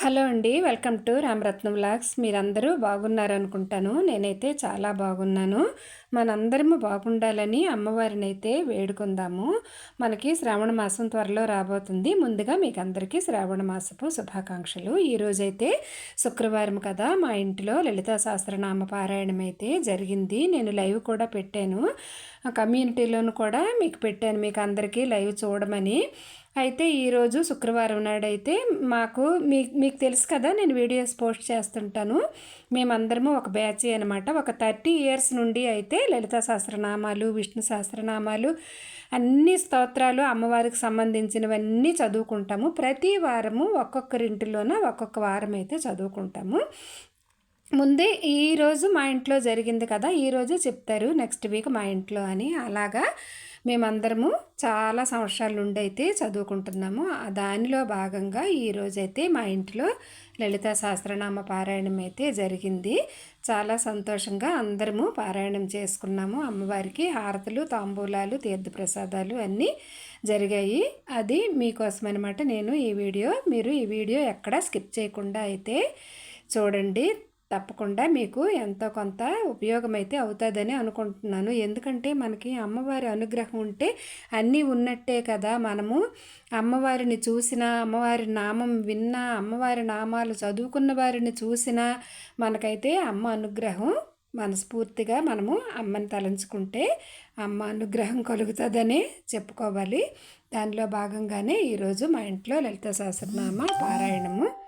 Hello అండి welcome to Ramaratnam vlogs. మీరందరూ బాగున్నారనుకుంటాను. నేనైతే చాలా బాగున్నాను. మనందరము బాగుండాలని అమ్మవారిని అయితే వేడుకుందాము. మనకి శ్రావణ మాసం త్వరలో రాబోతుంది. ముందుగా మీకు అందరికీ శ్రావణ మాసపు శుభాకాంక్షలు. ఈరోజైతే శుక్రవారం కదా మా ఇంట్లో లలితా సహస్రనామ పారాయణం అయితే జరిగింది. నేను లైవ్ కూడా పెట్టాను. కమ్యూనిటీలోను కూడా మీకు పెట్టాను. మీకు అందరికీ లైవ్ చూడమని. అయితే ఈరోజు శుక్రవారం నాడైతే మాకు మీ మీకు తెలుసు కదా నేను వీడియోస్ పోస్ట్ చేస్తుంటాను. మేమందరము ఒక బ్యాచ్ అనమాట ఒక థర్టీ ఇయర్స్ నుండి అయితే లలిత సహస్రనామాలు విష్ణు సహస్రనామాలు అన్ని స్తోత్రాలు అమ్మవారికి సంబంధించినవన్నీ చదువుకుంటాము. ప్రతి వారము ఒక్కొక్కరింటిలోన ఒక్కొక్క వారం అయితే చదువుకుంటాము. ముందే ఈరోజు మా ఇంట్లో జరిగింది కదా ఈరోజు చెప్తారు నెక్స్ట్ వీక్ మా ఇంట్లో అని. అలాగా మేమందరము చాలా సంవత్సరాల నుండి అయితే చదువుకుంటున్నాము దానిలో భాగంగా ఈరోజైతే మా ఇంట్లో లలిత సహస్రనామ పారాయణం అయితే జరిగింది. చాలా సంతోషంగా అందరము పారాయణం చేసుకున్నాము. అమ్మవారికి హారతులు తాంబూలాలు తీర్థప్రసాదాలు అన్నీ జరిగాయి. అది మీకోసం అనమాట నేను ఈ వీడియో. మీరు ఈ వీడియో ఎక్కడ స్కిప్ చేయకుండా అయితే చూడండి. తప్పకుండా మీకు ఎంతో కొంత ఉపయోగమైతే అవుతుందని అనుకుంటున్నాను. ఎందుకంటే మనకి అమ్మవారి అనుగ్రహం ఉంటే అన్నీ ఉన్నట్టే కదా మనము. అమ్మవారిని చూసిన అమ్మవారి నామం విన్నా అమ్మవారి నామాలు చదువుకున్న వారిని చూసినా మనకైతే అమ్మ అనుగ్రహం మనస్ఫూర్తిగా మనము అమ్మని తలంచుకుంటే అమ్మ అనుగ్రహం కలుగుతుందని చెప్పుకోవాలి. దానిలో భాగంగానే ఈరోజు మా ఇంట్లో లలిత సహస్రనామ పారాయణము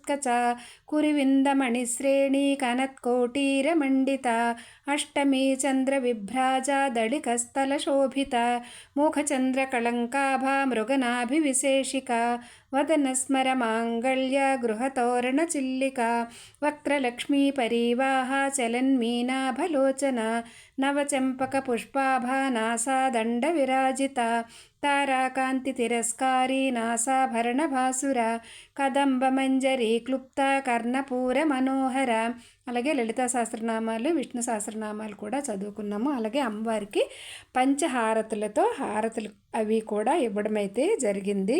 పుష్కచ ಕುರಿವಿಂದಮಣಿಶ್ರೇಣಿ ಕನತ್ಕೋಟೀರಮಂಡಿತ ಅಷ್ಟಮಿ ಚಂದ್ರ ವಿಭ್ರಾಜ ದಳಿಕಸ್ಥಲ ಶೋಭಿತ ಮೂಖಚಂದ್ರ ಕಳಂಕಾಭ ಮೃಗನಾಭಿವಿಶೇಷಿಕ వదనస్మర మాంగళ్య గృహతోరణ చిల్లిక వక్రలక్ష్మీ పరీవాహ చలన్మీనాభలోచన నవచంపక పుష్పాభ నాసాదండ విరాజిత తారాకాంతి తిరస్కారీ నాసాభరణ భాసుర కదంబ మంజరీ క్లుప్త కర్ణపూర మనోహర అలాగే లలితా సహస్రనామాలు విష్ణు సహస్రనామాలు కూడా చదువుకున్నాము. అలాగే అమ్మవారికి పంచహారతులతో హారతులు అవి కూడా ఇవ్వడమైతే జరిగింది.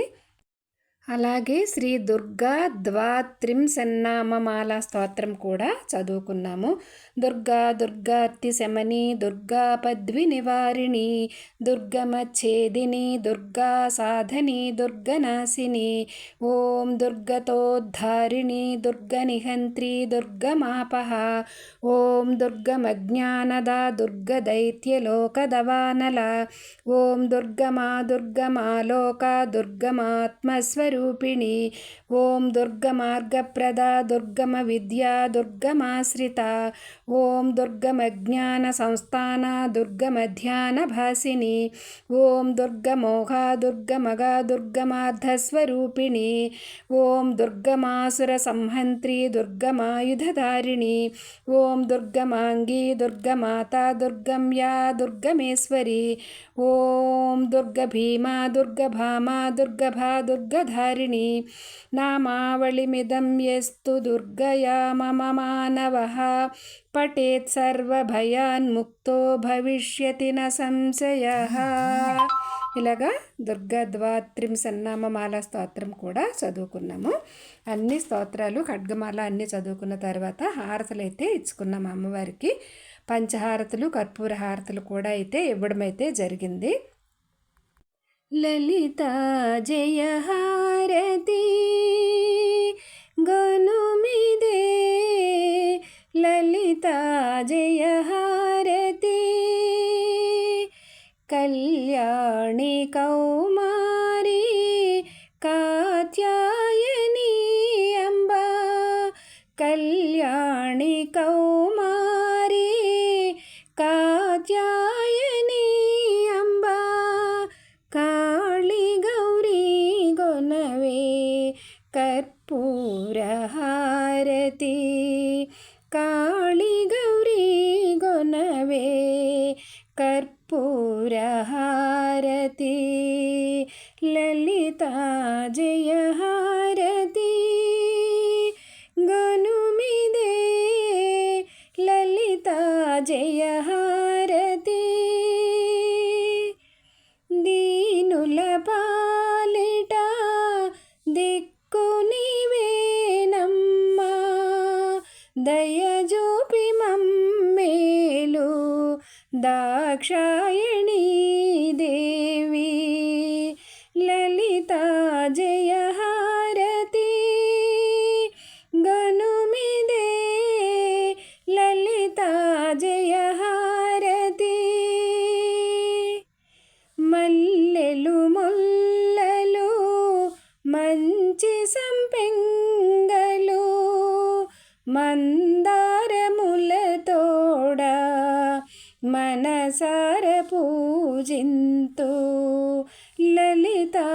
అలాగే శ్రీ దుర్గా ద్వాత్రింశన్నామమాల స్తోత్రం కూడా చదువుకున్నాము. దుర్గా దుర్గార్తి శమని దుర్గా పద్వి నివారిణి దుర్గమచ్ఛేదిని దుర్గా సాధని దుర్గనాశిని ఓం దుర్గతోద్ధారిణి దుర్గనిహంత్రి దుర్గమాపహ ఓం దుర్గమజ్ఞానద దుర్గదైత్యలోకదవానల ఓం దుర్గమా దుర్గమాలోక దుర్గమాత్మస్వరూప రూపిణి ఓం దుర్గమార్గప్రద దుర్గమ విద్యా దుర్గమాశ్రిత. ఓం దుర్గమజ్ఞాన సంస్థాన దుర్గమధ్యాన భాసిని. ఓం దుర్గమోహ దుర్గమగ దుర్గమార్ధస్వరూపిణి. ఓం దుర్గమాసుర సంహంత్రి దుర్గమాయుధధారిణి. ఓం దుర్గమాంగి దుర్గమాత దుర్గమ్యా దుర్గమేశ్వరి. ఓం దుర్గభీమా దుర్గభామా దుర్గభా దుర్గధ హరిణి నామావళిమిదం ఎస్తు దుర్గయా మమ మానవ పఠేత్ సర్వభయాన్ముక్తో భవిష్యతి న సంశయ. ఇలాగా దుర్గద్వాత్రిం సన్నామమాల స్తోత్రం కూడా చదువుకున్నాము. అన్ని స్తోత్రాలు ఖడ్గమాల అన్నీ చదువుకున్న తర్వాత హారతలు అయితే ఇచ్చుకున్నాము అమ్మవారికి. పంచహారతులు కర్పూర హారతులు కూడా అయితే ఇవ్వడం అయితే జరిగింది. లలిత జయహారతి గనుమిదే కర్పూరహారతి కాళి గౌరీ గొనవే కర్పూరహారతి లలితా జయహారతి గనుమిదే లలితా జయహారతి దయజూపి మమ్మేలు దాక్షాయణీ దేవి. లలితా జయహారతి గనుమిదే లలితా జయహారతి మల్లెలు మొల్లలు మంచి సంపెంగ మందారములతోడ మనసార పూజింతు లలితా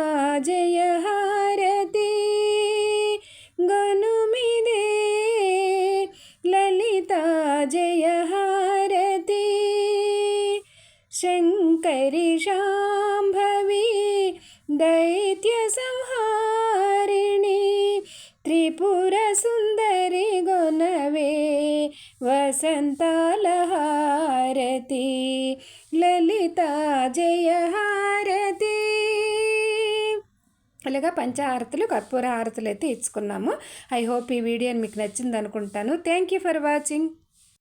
జయహారతి గనుమిదే లలితా జయహారతి శంకరి శాంభవి దైత్య సంహారిణి త్రిపుర హారతి లలితా జయహారతి అలాగా పంచహారతులు కర్పూర హారతులు అయితే ఇచ్చుకున్నాము. ఐ హోప్ ఈ వీడియో మీకు నచ్చింది అనుకుంటాను థ్యాంక్ యూ ఫర్ వాచింగ్